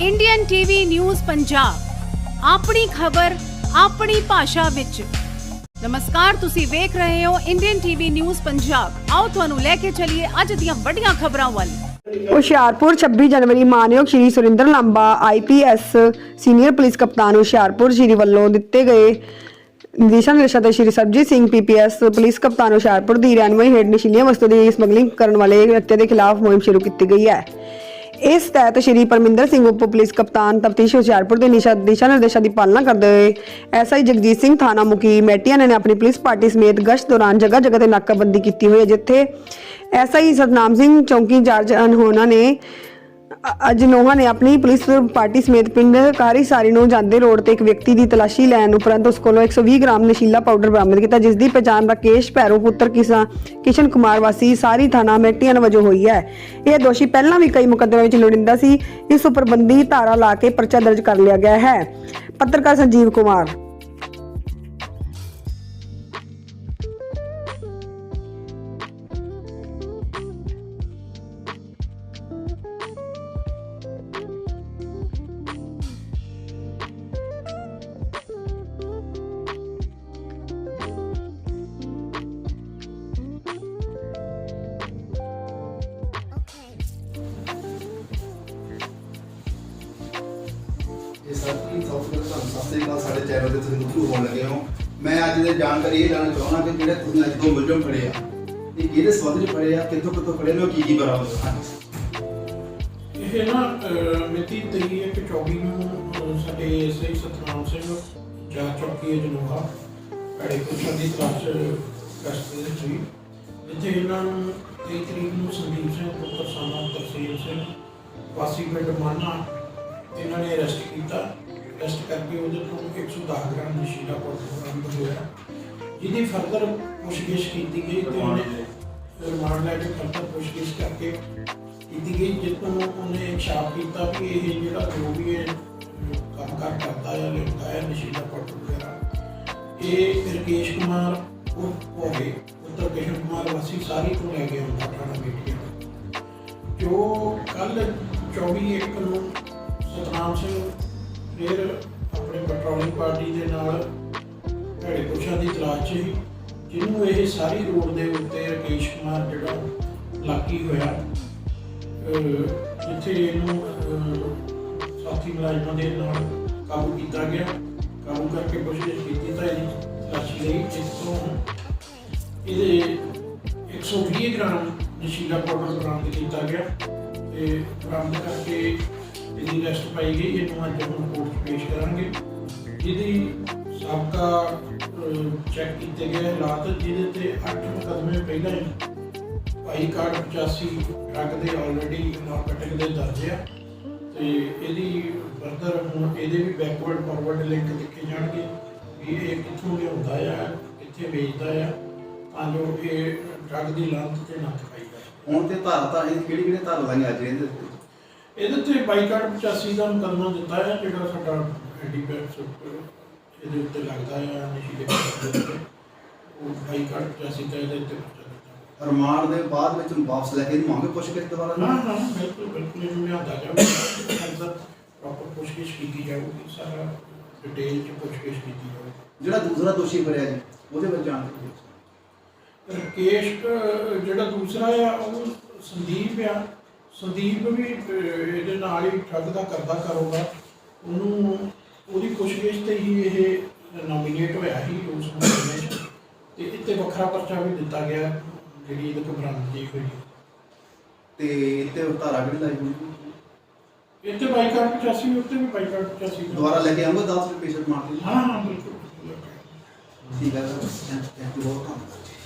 Indian TV news Punjab ਆਪਣੀ ਖਬਰ, ਆਪਣੀ ਭਾਸ਼ਾ ਵਿੱਚ। ਨਮਸਕਾਰ, ਤੁਸੀਂ ਵੇਖ ਰਹੇ ਹੋ ਇੰਡੀਅਨ ਟੀਵੀ ਨਿਊਜ਼ ਪੰਜਾਬ ਆਓ ਤੁਹਾਨੂੰ ਲੈ ਕੇ ਚੱਲੀਏ ਅੱਜ ਦੀਆਂ ਵੱਡੀਆਂ ਖਬਰਾਂ ਵੱਲ। ਹੁਸ਼ਿਆਰਪੁਰ 26 ਜਨਵਰੀ ਮਾਨਯੋਗ Shri Surinder Lamba IPS senior police ਕਪਤਾਨ ਹੁਸ਼ਿਆਰਪੁਰ ਸ਼੍ਰੀ ਵੱਲੋਂ ਦਿੱਤੇ ਗਏ ਦਿਸ਼ਾ ਨਿਰਦੇਸ਼ਾਂ ਤੇ ਸ਼੍ਰੀ ਸਰਬਜੀਤ ਸਿੰਘ ਪੀਪੀਐਸ ਪੁਲਿਸ ਕਪਤਾਨ ਹੁਸ਼ਿਆਰਪੁਰ ਦੀ ਰਹਿਨੁਮਾਈ ਹੇਠ ਨਸ਼ੀਲੀਆਂ ਵਸਤੂ ਦੀ ਸਮਗਲਿੰਗ ਕਰਨ ਵਾਲੇ ਵਿਅਕਤੀਆਂ ਦੇ ਖਿਲਾਫ ਮੁਹਿੰਮ ਸ਼ੁਰੂ ਕੀਤੀ ਗਈ ਹੈ। ਇਸ ਤਹਿਤ ਸ਼੍ਰੀ ਪਰਮਿੰਦਰ ਸਿੰਘ ਉਪ ਪੁਲਿਸ ਕਪਤਾਨ ਤਫਤੀਸ਼ ਹੁਸ਼ਿਆਰਪੁਰ ਦੇ ਨਿਸ਼ਾ ਦਿਸ਼ਾ ਨਿਰਦੇਸ਼ਾਂ ਦੀ ਪਾਲਣਾ ਕਰਦੇ ਹੋਏ ਐਸਆਈ ਜਗਜੀਤ ਸਿੰਘ ਥਾਣਾ ਮੁਖੀ ਮੈਟੀਆਂ ਨੇ ਆਪਣੀ ਪੁਲਿਸ ਪਾਰਟੀ ਸਮੇਤ ਗਸ਼ਤ ਦੌਰਾਨ ਜਗ੍ਹਾ ਜਗ੍ਹਾ ਤੇ ਨਾਕਾਬੰਦੀ ਕੀਤੀ ਹੋਈ ਹੈ, ਜਿੱਥੇ ਐਸਆਈ ਸਤਨਾਮ ਸਿੰਘ ਚੌਂਕੀ ਇੰਚਾਰਜ ਅਨਹੋਨਾ ਨੇ ਅੱਜ ਨੋਹਾ ਨੇ ਆਪਣੀ ਪੁਲਿਸ ਪਾਰਟੀ ਸਮੇਤ ਪਿੰਡ ਕਾਰੀ ਸਾਰੀ ਨੂੰ ਜਾਂਦੇ ਰੋਡ ਤੇ ਇੱਕ ਵਿਅਕਤੀ ਦੀ ਤਲਾਸ਼ੀ ਲੈਣ ਉਪਰੰਤ ਉਸ ਕੋਲੋਂ 120 ਗ੍ਰਾਮ ਨਸ਼ੀਲਾ ਪਾਊਡਰ ਬਰਾਮਦ ਕੀਤਾ, ਜਿਸ ਦੀ ਪਛਾਣ ਰਾਕੇਸ਼ ਭੈਰੋ ਪੁੱਤਰ ਕਿਸਾ ਕਿਸ਼ਨ ਕੁਮਾਰ ਵਾਸੀ ਸਾਰੀ ਥਾਣਾ ਮੈਟੀਆਂ ਵਜੋਂ ਹੋਈ ਹੈ। ਇਹ ਦੋਸ਼ੀ ਪਹਿਲਾਂ ਵੀ ਕਈ ਮੁਕੱਦਮਿਆਂ ਵਿੱਚ ਲੋੜਿੰਦਾ ਸੀ, ਇਸ ਉੱਪਰ ਬੰਦੀ ਧਾਰਾ ਲਾ ਕੇ ਪਰਚਾ ਦਰਜ ਕਰ ਲਿਆ ਗਿਆ ਹੈ। ਪੱਤਰਕਾਰ ਸੰਜੀਵ ਕੁਮਾਰ ਇਹ ਸਭ ਕੀ ਸਭ ਤੋਂ ਪਹਿਲਾਂ ਤੁਹਾਨੂੰ ਸਤਿ ਸ੍ਰੀ ਅਕਾਲ ਸਾਡੇ ਚੈਨਲ ਤੇ ਤੁਸੀਂ ਮੁੱਖ ਹੋਣ ਲੱਗੇ ਹੋ। ਮੈਂ ਅੱਜ ਦੇ ਜਾਣਕਾਰੀ ਇਹ ਜਾਣਨਾ ਚਾਹੁੰਦਾ ਕਿ ਜਿਹੜੇ ਤੁਸੀਂ ਅੱਜ ਦੋ ਮੁਲਜ਼ਮ ਫੜੇ ਆ ਇਹ ਕਿਹਦੇ ਸੰਬੰਧ ਵਿੱਚ ਫੜੇ ਆ ਕਿੱਥੋਂ ਕਿੱਥੋਂ ਫੜੇ ਨੇ ਉਹ ਕੀ ਕੀ ਬਰਾਮਦ ਹੋਇਆ ਇਹ ਨਾ ਅਹ, ਮਿਤੀ 23/24 ਨੂੰ ਅਹ, ਸਾਡੇ ਐਸਆਈ ਸਤਨਾਮ ਸਿੰਘ ਜਾ ਚੌਕੀ ਜਨੂਹਾ ਭੈੜੇ ਕੁਸ਼ਾ ਦੀ ਤਲਾਸ਼ ਗਸ਼ਤ ਦੇ ਵਿੱਚ ਸੀ। ਜਿੱਥੇ ਇਹਨਾਂ ਨੂੰ 23 ਤਰੀਕ ਨੂੰ ਸੰਦੀਪ ਸਿੰਘ ਪੁੱਤਰ ਸਾਨਾ ਤਰਸੀਲ ਸਿੰਘ ਵਾਸੀ ਪਿੰਡ ਮਾਨਾ ਇਹਨਾਂ ਨੇ ਅਰੈਸਟ ਕੀਤਾ। ਅਰੈਸਟ ਕਰਕੇ ਉਹਦੇ ਤੋਂ 110 ਗ੍ਰਾਮ ਨਸ਼ੀਲਾ ਪਾਊਡਰ ਬਰਾਮਦ ਹੋਇਆ। ਜਿਹਦੀ ਫਰਦਰ ਪੁੱਛਗਿੱਛ ਕੀਤੀ ਗਈ ਤੇ ਉਹਨੇ ਰਿਮਾਂਡ ਲੈ ਕੇ ਫਰਦਰ ਪੁੱਛਗਿੱਛ ਕਰਕੇ ਕੀਤੀ ਗਈ ਜਿੱਥੋਂ ਉਹਨੇ ਇਨਸ਼ਾਫ ਕੀਤਾ ਕਿ ਇਹ ਜਿਹੜਾ ਜੋ ਵੀ ਇਹ ਕੰਮ ਕਾਰ ਕਰਦਾ ਹੈ ਲਿਖਦਾ ਹੈ ਨਸ਼ੀਲਾ ਪਾਊਡਰ ਵਗੈਰਾ। ਇਹ ਰਕੇਸ਼ ਕੁਮਾਰ ਉਹ ਹੋਵੇ ਉੱਤਰ ਕਿਸ਼ਨ ਕੁਮਾਰ ਵਾਸੀ ਸਾਰੀ ਤੋਂ ਲੈ ਕੇ ਆਉਂਦਾ ਥਾਣਾ ਬੇਟੀਆਂ ਜੋ ਕੱਲ 24 ਇੱਕ ਨੂੰ ਸਤਨਾਮ ਸਿੰਘ ਫਿਰ ਆਪਣੇ ਪੈਟਰੋਲਿੰਗ ਪਾਰਟੀ ਦੇ ਨਾਲ ਭੈੜੇ ਪੁਰਸ਼ਾਂ ਦੀ ਤਲਾਸ਼ 'ਚ ਜਿਹਨੂੰ ਇਹ ਸਾਰੀ ਰੋਡ ਦੇ ਉੱਤੇ ਰਕੇਸ਼ ਕੁਮਾਰ ਜਿਹੜਾ ਲਾਕੀ ਹੋਇਆ ਜਿੱਥੇ ਇਹਨੂੰ ਸਾਥੀ ਮੁਲਾਜ਼ਮਾਂ ਦੇ ਨਾਲ ਕਾਬੂ ਕੀਤਾ ਗਿਆ। ਕਾਬੂ ਕਰਕੇ ਪੁੱਛਗਿੱਛ ਕੀਤੀ ਤਾਂ ਇਹਦੀ ਤਲਾਸ਼ੀ ਲਈ। ਜਿਸ ਤੋਂ ਇਹਦੇ 120 ਗ੍ਰਾਮ ਨਸ਼ੀਲਾ ਪਾਊਡਰ ਬਰਾਮਦ ਕੀਤਾ ਗਿਆ ਤੇ ਬਰਾਮਦ ਕਰਕੇ ਇਹਦੀ ਅਰੈਸਟ ਪਾਈ ਗਈ ਇਹਨੂੰ ਅੱਜ ਹੁਣ ਕੋਰਟ 'ਚ ਪੇਸ਼ ਕਰਾਂਗੇ। ਜਿਹਦੀ ਸਾਬਕਾ ਚੈੱਕ ਕੀਤੇ ਗਏ ਹਾਲਾਤ, ਜਿਹਦੇ ਤੇ 8 ਮੁਕੱਦਮੇ ਪਹਿਲਾਂ ਹੀ ਭਾਈ ਕਾਰਡ 85 ਟਰੱਕ ਦੇ ਆਲਰੇਡੀ ਨਾਰਕਟਿਕ ਦੇ ਦਰਜ ਆ। ਤੇ ਇਹਦੀ ਫਰਦਰ ਹੁਣ ਇਹਦੇ ਵੀ ਬੈਕਵਰਡ ਫਾਰਵਰਡ ਲਿੰਕ ਦਿੱਤੇ ਜਾਣਗੇ ਵੀ ਇਹ ਕਿੱਥੋਂ ਲਿਆਉਂਦਾ ਆ, ਕਿੱਥੇ ਵੇਚਦਾ ਆ, ਤਾਂ ਜੋ ਇਹ ਡਰੱਗ ਦੀ ਲਾਂਤ ਤੇ ਨਾ ਪਾਈ ਹੁਣ ਤੇ ਧਾਰਾ ਤਾਂ ਇਹ ਕਿਹੜੀ ਕਿਹੜੀ ਧਾਰਾ ਲਾਈਆਂ ਅੱਜ ਇਹਦੇ ਉੱਤੇ? ਇਹਦੇ ਤੇ ਬਾਈ ਕਾਰਡ 85 ਦਾ ਮੁਕੱਦਮਾ ਦਿੱਤਾ ਹੈ ਜਿਹੜਾ ਸਾਡਾ ਐਡੀਪੈਕਸ ਇਹਦੇ ਉੱਤੇ ਲੱਗਦਾ ਹੈ ਨਸ਼ੀਲੇ ਪਦਾਰਥ ਦੇ ਉਹ ਬਾਈ ਕਾਰਡ 85 ਦਾ ਇਹਦੇ ਦਿੱਤਾ ਰਿਮਾਂਡ ਦੇ ਬਾਅਦ ਵਿੱਚ ਵਾਪਸ ਲੈ ਕੇ ਇਹਨੂੰ ਮੰਗੇ ਪੁੱਛ ਕੇ ਦੁਬਾਰਾ ਹਾਂ ਹਾਂ ਬਿਲਕੁਲ ਬਿਲਕੁਲ ਇਹਨੂੰ ਲਿਆਂਦਾ ਜਾਊਗਾ ਪ੍ਰੋਪਰ ਪੁੱਛਗਿੱਛ ਕੀਤੀ ਜਾਊਗੀ ਸਾਰਾ ਡਿਟੇਲ ਚ ਪੁੱਛਗਿੱਛ ਕੀਤੀ ਜਾਊਗੀ। ਜਿਹੜਾ ਦੂਸਰਾ ਦੋਸ਼ੀ ਫੜਿਆ ਜੀ ਉਹਦੇ ਵਿੱਚ ਜਾਣਕਾਰੀ ਦਿਓ। ਰਕੇਸ਼ ਜਿਹੜਾ ਦੂਸਰਾ ਆ ਉਹ ਸੰਦੀਪ ਆ। ਸੰਦੀਪ ਵੀ ਅਹ, ਇਹਦੇ ਨਾਲ ਹੀ ਠੱਗ ਦਾ ਕਰਦਾ ਕਾਰੋਬਾਰ। ਉਹਨੂੰ ਉਹਦੀ ਪੁੱਛਗਿੱਛ ਤੇ ਹੀ ਇਹ ਨੋਮੀਨੇਟ ਹੋਇਆ ਸੀ ਉਸ ਮੁਕੱਦਮੇ 'ਚ। ਤੇ ਇੱਥੇ ਵੱਖਰਾ ਪਰਚਾ ਵੀ ਦਿੱਤਾ ਗਿਆ ਜਿਹੜੀ ਇਹਦੇ ਤੋਂ ਬਰਾਮਦਗੀ ਹੋਈ। ਤੇ ਇੱਥੇ ਧਾਰਾ ਕਿਹੜੀ ਲਾਈ ਹੋਈ? ਇੱਥੇ ਬਾਈਕ ਕਾਰਡ 85 ਉੱਤੇ ਵੀ ਬਾਈਕ ਕਾਰਡ 85 ਦਾ ਦੁਬਾਰਾ ਲੈ ਕੇ ਆਉਂਗਾ 10 ਰੁਪਏ ਪੇਸ਼ੈਂਟ ਮਾਰ ਹਾਂ ਹਾਂ ਬਿਲਕੁਲ ਠੀਕ ਹੈ ਸਰ। ਥੈਂਕ ਯੂ ਬਹੁਤ ਧੰਨਵਾਦ ਜੀ।